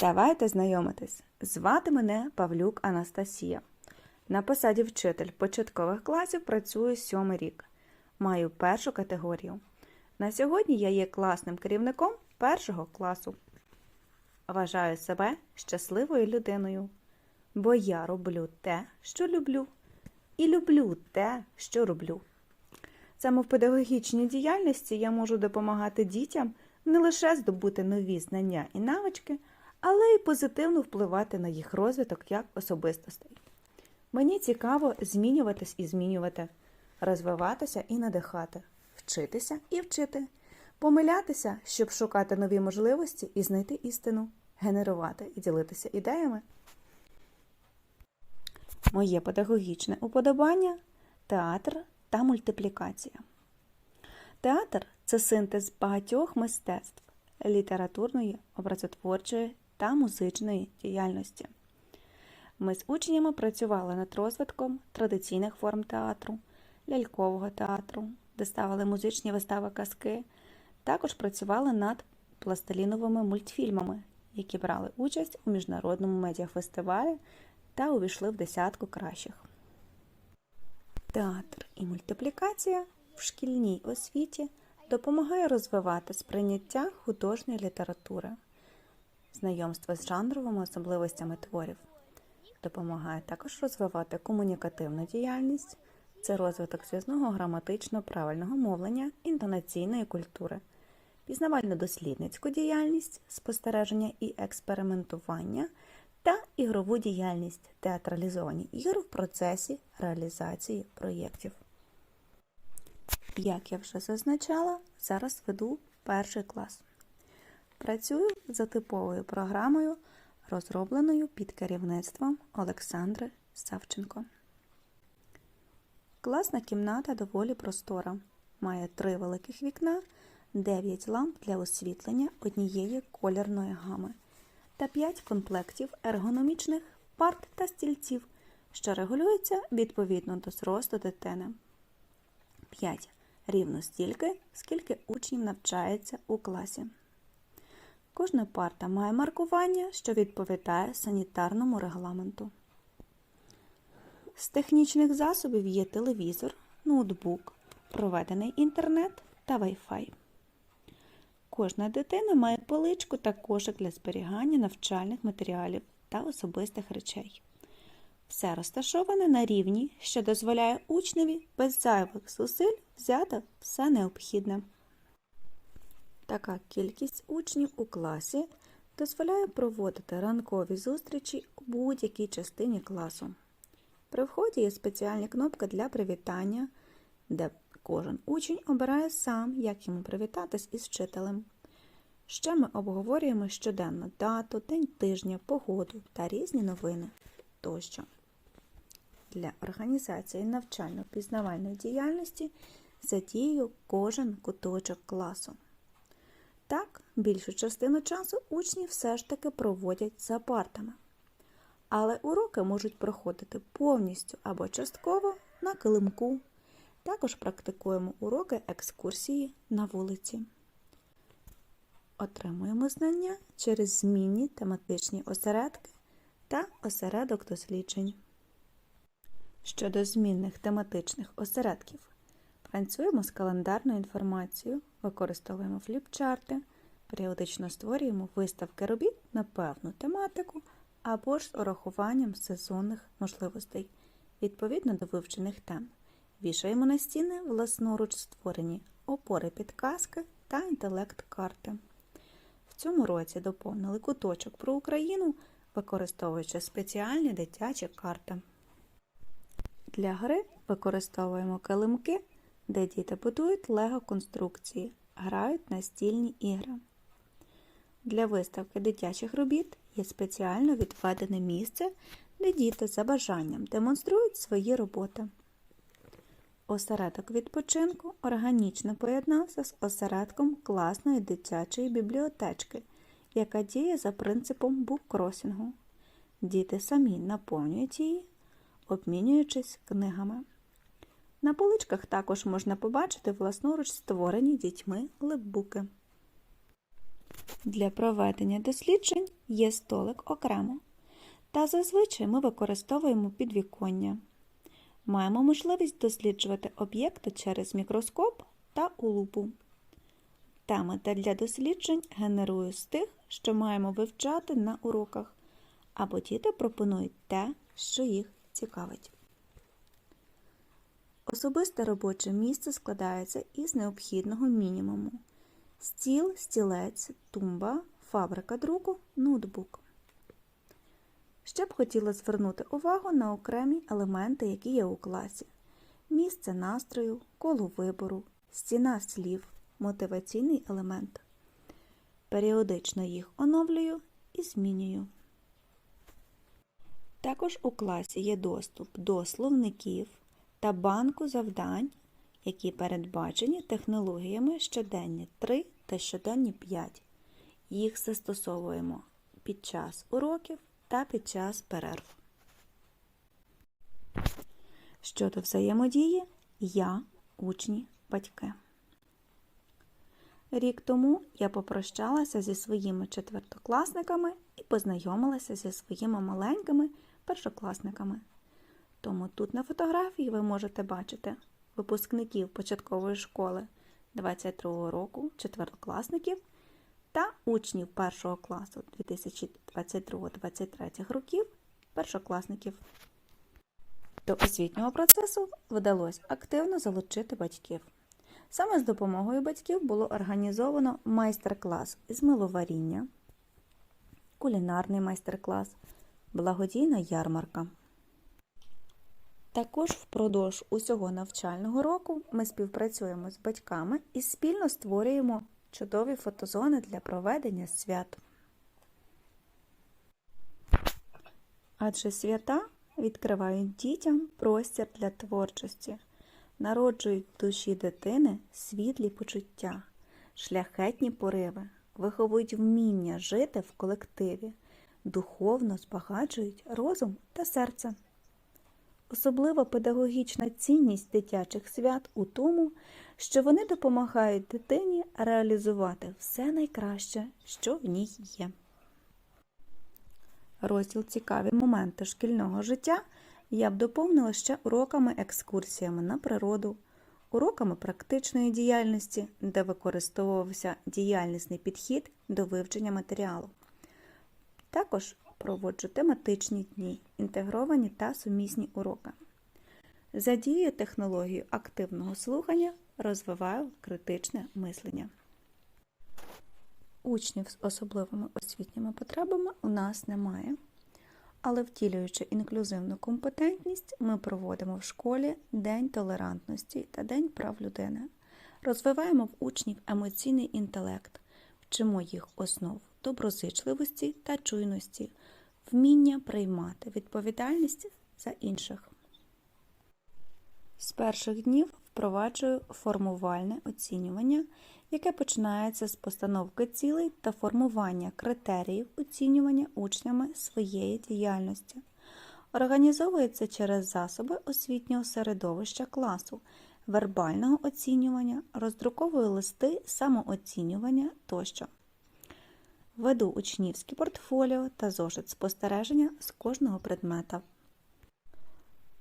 Давайте знайомитись. Звати мене Павлюк Анастасія. На посаді вчитель початкових класів працюю сьомий рік. Маю першу категорію. На сьогодні я є класним керівником першого класу. Вважаю себе щасливою людиною, бо я роблю те, що люблю, і люблю те, що роблю. Саме в педагогічній діяльності я можу допомагати дітям не лише здобути нові знання і навички, але й позитивно впливати на їх розвиток як особистостей. Мені цікаво змінюватись і змінювати, розвиватися і надихати, вчитися і вчити, помилятися, щоб шукати нові можливості і знайти істину, генерувати і ділитися ідеями. Моє педагогічне уподобання театр та мультиплікація. Театр це синтез багатьох мистецтв літературної, образотворчої та музичної діяльності. Ми з учнями працювали над розвитком традиційних форм театру, лялькового театру, де ставили музичні вистави казки. Також працювали над пластиліновими мультфільмами, які брали участь у міжнародному медіафестивалі та увійшли в десятку кращих. Театр і мультиплікація в шкільній освіті допомагає розвивати сприйняття художньої літератури, знайомство з жанровими особливостями творів, допомагає також розвивати комунікативну діяльність, це розвиток зв'язного граматично правильного мовлення, інтонаційної культури, пізнавально-дослідницьку діяльність, спостереження і експериментування та ігрову діяльність театралізовані ігри в процесі реалізації проєктів. Як я вже зазначала, зараз веду перший клас. Працюю за типовою програмою, розробленою під керівництвом Олександри Савченко. Класна кімната доволі простора. Має три великих вікна, 9 ламп для освітлення однієї кольорної гами та 5 комплектів ергономічних парт та стільців, що регулюються відповідно до зросту дитини. 5. Рівно стільки, скільки учнів навчається у класі. Кожна парта має маркування, що відповідає санітарному регламенту. З технічних засобів є телевізор, ноутбук, проведений інтернет та Wi-Fi. Кожна дитина має поличку та кошик для зберігання навчальних матеріалів та особистих речей. Все розташоване на рівні, що дозволяє учневі без зайвих зусиль взяти все необхідне. Така кількість учнів у класі дозволяє проводити ранкові зустрічі у будь-якій частині класу. При вході є спеціальні кнопки для привітання, де кожен учень обирає сам, як йому привітатись із вчителем. Ще ми обговорюємо щоденно дату, день тижня, погоду та різні новини тощо. Для організації навчально-пізнавальної діяльності задію кожен куточок класу. Так, більшу частину часу учні все ж таки проводять за партами. Але уроки можуть проходити повністю або частково на килимку. Також практикуємо уроки екскурсії на вулиці. Отримуємо знання через змінні тематичні осередки та осередок досліджень. Щодо змінних тематичних осередків, працюємо з календарною інформацією, використовуємо фліпчарти, періодично створюємо виставки робіт на певну тематику або ж з урахуванням сезонних можливостей відповідно до вивчених тем. Вішаємо на стіни власноруч створені опори підказки та інтелект-карти. В цьому році доповнили куточок про Україну, використовуючи спеціальні дитячі карти. Для гри використовуємо килимки, де діти будують лего-конструкції, грають настільні ігри. Для виставки дитячих робіт є спеціально відведене місце, де діти за бажанням демонструють свої роботи. Осередок відпочинку органічно поєднався з осередком класної дитячої бібліотечки, яка діє за принципом буккросінгу. Діти самі наповнюють її, обмінюючись книгами. На поличках також можна побачити власноруч створені дітьми лепбуки. Для проведення досліджень є столик окремо, та зазвичай ми використовуємо підвіконня. Маємо можливість досліджувати об'єкти через мікроскоп та у лупу. Теми для досліджень генерую з тих, що маємо вивчати на уроках, або діти пропонують те, що їх цікавить. Особисте робоче місце складається із необхідного мінімуму: стіл, стілець, тумба, фабрика друку, ноутбук. Ще б хотіла звернути увагу на окремі елементи, які є у класі: місце настрою, коло вибору, стіна слів, мотиваційний елемент. Періодично їх оновлюю і змінюю. Також у класі є доступ до словників та банку завдань, які передбачені технологіями щоденні 3 та щоденні 5. Їх застосовуємо під час уроків та під час перерв. Щодо взаємодії, я, учні, батьки. Рік тому я попрощалася зі своїми четвертокласниками і познайомилася зі своїми маленькими першокласниками. Тому тут на фотографії ви можете бачити випускників початкової школи 22 року, четвертокласників та учнів першого класу 2022-2023 років першокласників. До освітнього процесу вдалося активно залучити батьків. Саме з допомогою батьків було організовано майстер-клас із миловаріння, кулінарний майстер-клас, благодійна ярмарка. Також впродовж усього навчального року ми співпрацюємо з батьками і спільно створюємо чудові фотозони для проведення свят. Адже свята відкривають дітям простір для творчості, народжують в душі дитини світлі почуття, шляхетні пориви, виховують вміння жити в колективі, духовно збагачують розум та серце. Особлива педагогічна цінність дитячих свят у тому, що вони допомагають дитині реалізувати все найкраще, що в ній є. Розділ Цікаві моменти шкільного життя я б доповнила ще уроками-екскурсіями на природу, уроками практичної діяльності, де використовувався діяльнісний підхід до вивчення матеріалу. Також проводжу тематичні дні, інтегровані та сумісні уроки. Задіюю технологію активного слухання, розвиваю критичне мислення. Учнів з особливими освітніми потребами у нас немає. Але втілюючи інклюзивну компетентність, ми проводимо в школі День толерантності та День прав людини. Розвиваємо в учнів емоційний інтелект, вчимо їх основ доброзичливості та чуйності, вміння приймати відповідальність за інших. З перших днів впроваджую формувальне оцінювання, яке починається з постановки цілей та формування критеріїв оцінювання учнями своєї діяльності. Організовується через засоби освітнього середовища класу, вербального оцінювання, роздруковую листи самооцінювання тощо. Веду учнівське портфоліо та зошит спостереження з кожного предмета.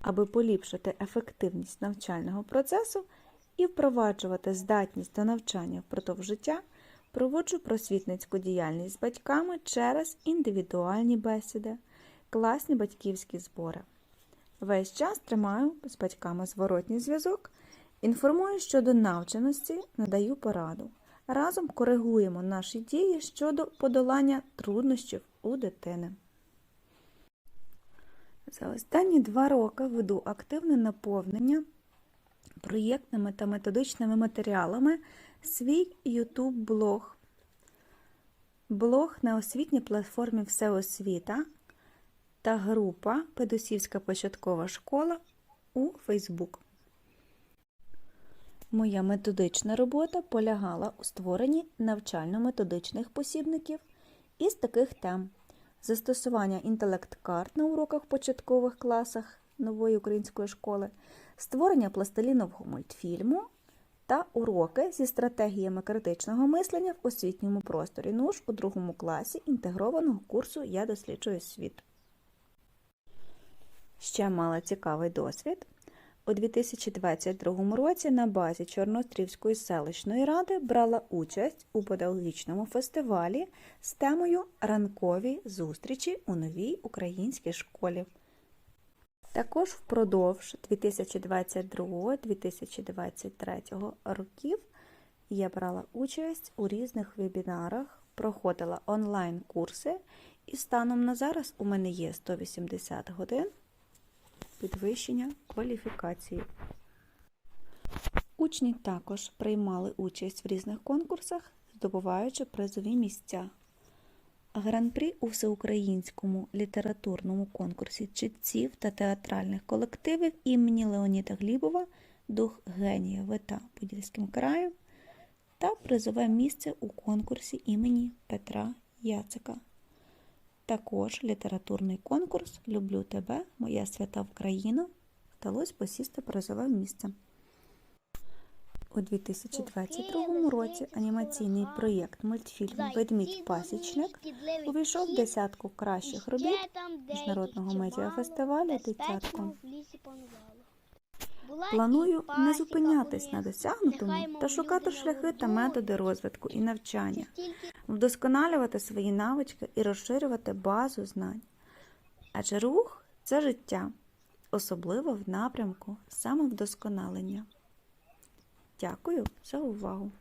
Аби поліпшити ефективність навчального процесу і впроваджувати здатність до навчання впродовж життя, проводжу просвітницьку діяльність з батьками через індивідуальні бесіди, класні батьківські збори. Весь час тримаю з батьками зворотній зв'язок, інформую щодо навченості, надаю пораду. Разом коригуємо наші дії щодо подолання труднощів у дитини. За останні два роки веду активне наповнення проєктними та методичними матеріалами свій YouTube блог. Блог на освітній платформі Всеосвіта та група Педусівська початкова школа у Facebook. Моя методична робота полягала у створенні навчально-методичних посібників із таких тем: застосування інтелект-карт на уроках початкових класах нової української школи, створення пластилінового мультфільму та уроки зі стратегіями критичного мислення в освітньому просторі НУШ у другому класі інтегрованого курсу Я досліджую світ. Ще мала цікавий досвід. У 2022 році на базі Чорноострівської селищної ради брала участь у педагогічному фестивалі з темою Ранкові зустрічі у новій українській школі. Також впродовж 2022-2023 років я брала участь у різних вебінарах, проходила онлайн-курси, і станом на зараз у мене є 180 годин підвищення кваліфікації. Учні також приймали участь в різних конкурсах, здобуваючи призові місця. Гран-прі у всеукраїнському літературному конкурсі читців та театральних колективів імені Леоніда Глібова Дух генія Вита Подільським краєм та призове місце у конкурсі імені Петра Яцика. Також літературний конкурс Люблю тебе, моя свята Україна вдалося посісти призове місце. У 2022 році анімаційний проєкт мультфільм Ведмідь Пасічник увійшов в десятку кращих робіт міжнародного медіафестивалю «Дитятко». Планую не зупинятись на досягнутому та шукати шляхи та методи розвитку і навчання, вдосконалювати свої навички і розширювати базу знань. Адже рух це життя, особливо в напрямку самовдосконалення. Дякую за увагу!